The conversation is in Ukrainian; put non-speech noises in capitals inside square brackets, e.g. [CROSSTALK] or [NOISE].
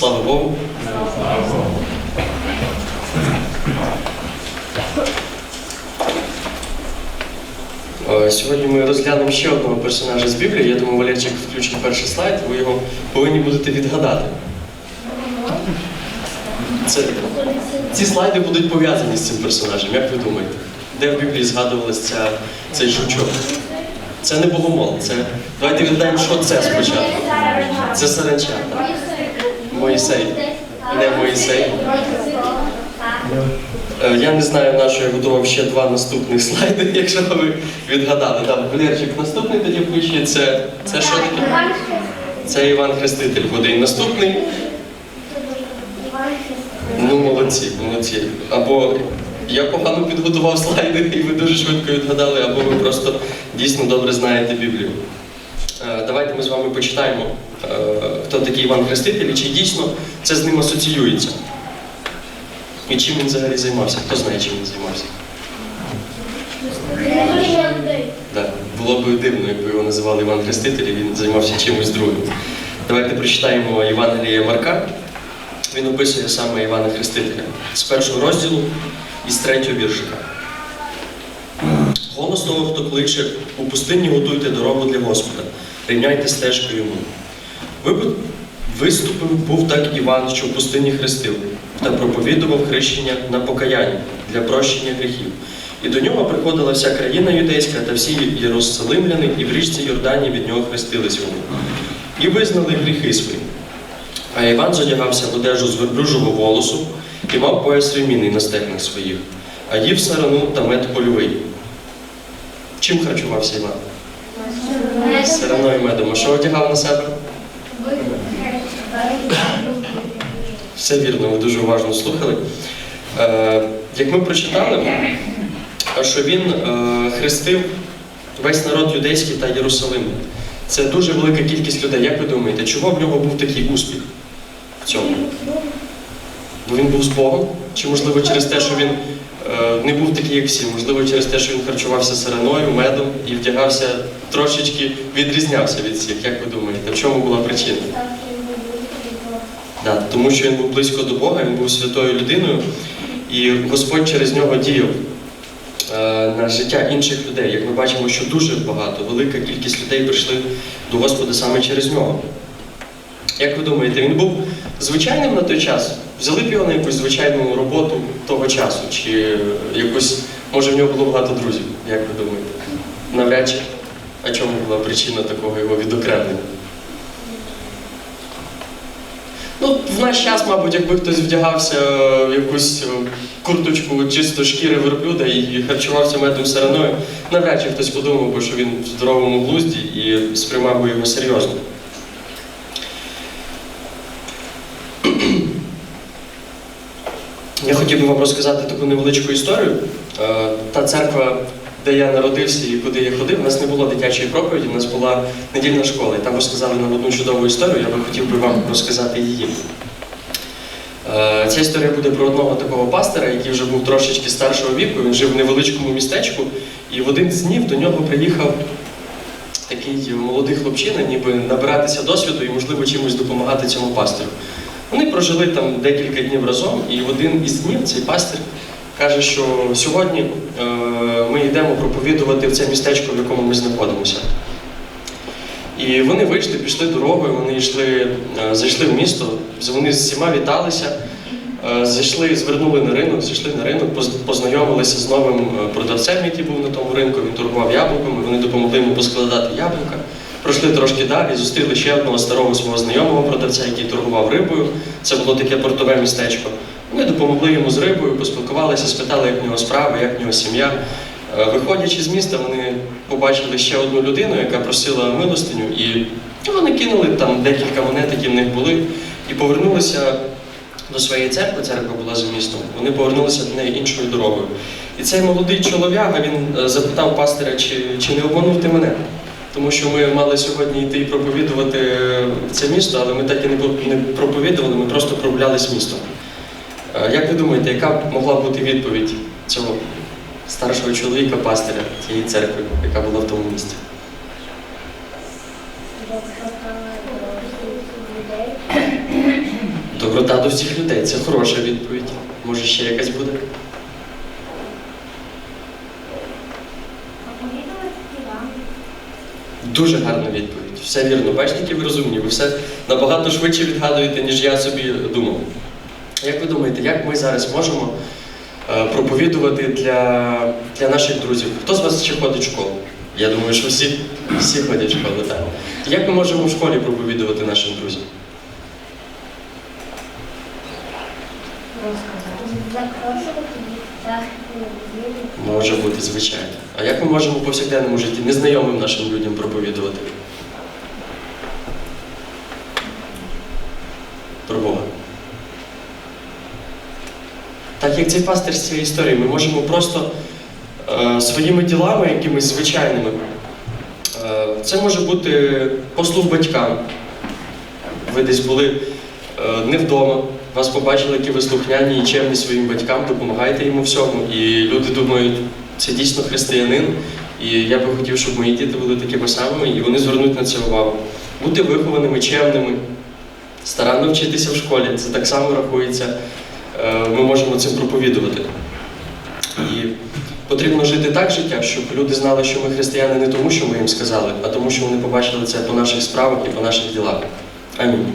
Слава Богу. Е, Сьогодні ми розглянемо ще одного персонажа з Біблії. Я думаю, Валерчик включить перший слайд, ви його повинні будете відгадати. Це, ці слайди будуть пов'язані з цим персонажем, як ви думаєте? Де в Біблії згадувалася цей жучок? Це не богомол, це. Давайте відгадаємо, що це спочатку. Це саранча. Моїсей. Не Моїсей. Е, Я не знаю, на що я готував ще два наступних [LAUGHS] слайди, якщо ви відгадали. Так, Валерчик, наступний тоді пише. Це, це що таке? Це Іван Хреститель буде. Наступний. Ну, молодці, молодці. Або я погано підготував слайди, і ви дуже швидко відгадали, або ви просто дійсно добре знаєте Біблію. Е, Давайте ми з вами почитаємо, е, хто такий Іван Хреститель і чи дійсно це з ним асоціюється. І чим він взагалі займався? Хто знає, чим він займався? Так, було б дивно, якби його називали Іван Хреститель, і він займався чимось другим. Давайте прочитаємо Євангеліє Марка. Він описує саме Івана Хрестителя з першого розділу і з третього віршика. Голос того, хто кличе, у пустині готуйте дорогу для Господа, рівняйте стежку йому. Виступив був так Іван, що в пустині хрестив, та проповідував хрещення на покаяння для прощення гріхів. І до нього приходила вся країна юдейська та всі єрусалимляни, і в річці Йордані від нього хрестились вони. І визнали гріхи свої. А Іван зодягався в одежу з верблюжого волосу і мав пояс ремінний на стегнах своїх, а їв сарану та мед польовий. Чим харчувався Іван? Сараною і медом. Що одягав на себе? Все вірно, ви дуже уважно слухали. Е, як ми прочитали, що він е, хрестив весь народ юдейський та Єрусалим. Це дуже велика кількість людей. Як ви думаєте, чого в нього був такий успіх в цьому? Бо він був з Богом? Чи можливо через те, що він е, не був такий, як всі? Можливо, через те, що він харчувався сараною, медом і вдягався трошечки відрізнявся від всіх. Як ви думаєте, в чому була причина? Да, тому що він був близько до Бога, він був святою людиною, і Господь через нього діяв е, на життя інших людей. Як ми бачимо, що дуже багато, велика кількість людей прийшли до Господа саме через нього. Як ви думаєте, він був звичайним на той час? Взяли б його на якусь звичайну роботу того часу? Чи якусь, може в нього було багато друзів? Як ви думаєте? Навряд чи. А чому була причина такого його відокремлення? Ну, в наш час, мабуть, якби хтось вдягався в якусь е, курточку чисто шкіри верблюда і харчувався медом сараною, навряд чи хтось подумав би, що він в здоровому глузді і сприймав би його серйозно. Я хотів би вам розказати таку невеличку історію. Е, Та церква, де я народився і куди я ходив, у нас не було дитячої проповіді, у нас була недільна школа. І там розказали нам одну чудову історію, я би хотів би вам розказати її. Е, Ця історія буде про одного такого пастора, який вже був трошечки старшого віку, він жив в невеличкому містечку, і в один з днів до нього приїхав такий молодий хлопчина, ніби набиратися досвіду і, можливо, чимось допомагати цьому пастору. Вони прожили там декілька днів разом, і в один із днів цей пастир каже, що сьогодні е, ми йдемо проповідувати в це містечко, в якому ми знаходимося. І вони вийшли, пішли дорогою, вони йшли, е, зайшли в місто, вони з всіма віталися, е, зайшли, звернули на ринок, зайшли на ринок, поз- познайомилися з новим продавцем, який був на тому ринку, він торгував яблуками, вони допомогли йому поскладати яблука. Пройшли трошки далі, зустріли ще одного старого свого знайомого продавця, який торгував рибою. Це було таке портове містечко. Вони допомогли йому з рибою, поспілкувалися, спитали, як в нього справи, як в нього сім'я. Е, Виходячи з міста, вони побачили ще одну людину, яка просила милостиню, і вони кинули там декілька монет, які в них були, і повернулися до своєї церкви, церква була за містом, вони повернулися до неї іншою дорогою. І цей молодий чолов'яга він е, запитав пастиря, чи, чи не обманув ти мене? Тому що ми мали сьогодні йти і проповідувати е, це місто, але ми так і не проповідували, ми просто прогулялись містом. Е, Як ви думаєте, яка могла бути відповідь цього старшого чоловіка, пастиря цієї церкви, яка була в тому місті? Доброта до всіх людей. Це хороша відповідь. Може, ще якась буде? Проповідувати діла. Дуже гарна відповідь. Все вірно. Бачите, які ви розумні. Ви все набагато швидше відгадуєте, ніж я собі думав. Як ви думаєте, як ми зараз можемо е, проповідувати для, для наших друзів? Хто з вас ще ходить в школу? Я думаю, що всі, всі ходять в школу, так. Як ми можемо в школі проповідувати нашим друзям? Вірити. Може бути, звичайно. А як ми можемо в повсякденному житті незнайомим нашим людям проповідувати? Про Бога. Так як цей пастир з цієї історії, ми можемо просто е, своїми ділами, якимись звичайними, е, це може бути послуг батькам. Ви десь були е, не вдома, вас побачили, які ви слухняні і чемні своїм батькам, допомагаєте йому всьому. І люди думають, це дійсно християнин. І я би хотів, щоб мої діти були такими самими, і вони звернуть на це увагу. Бути вихованими, чемними, старанно вчитися в школі. Це так само рахується. Е, Ми можемо цим проповідувати. І потрібно жити так життя, щоб люди знали, що ми християни не тому, що ми їм сказали, а тому, що вони побачили це по наших справах і по наших ділах. Амінь.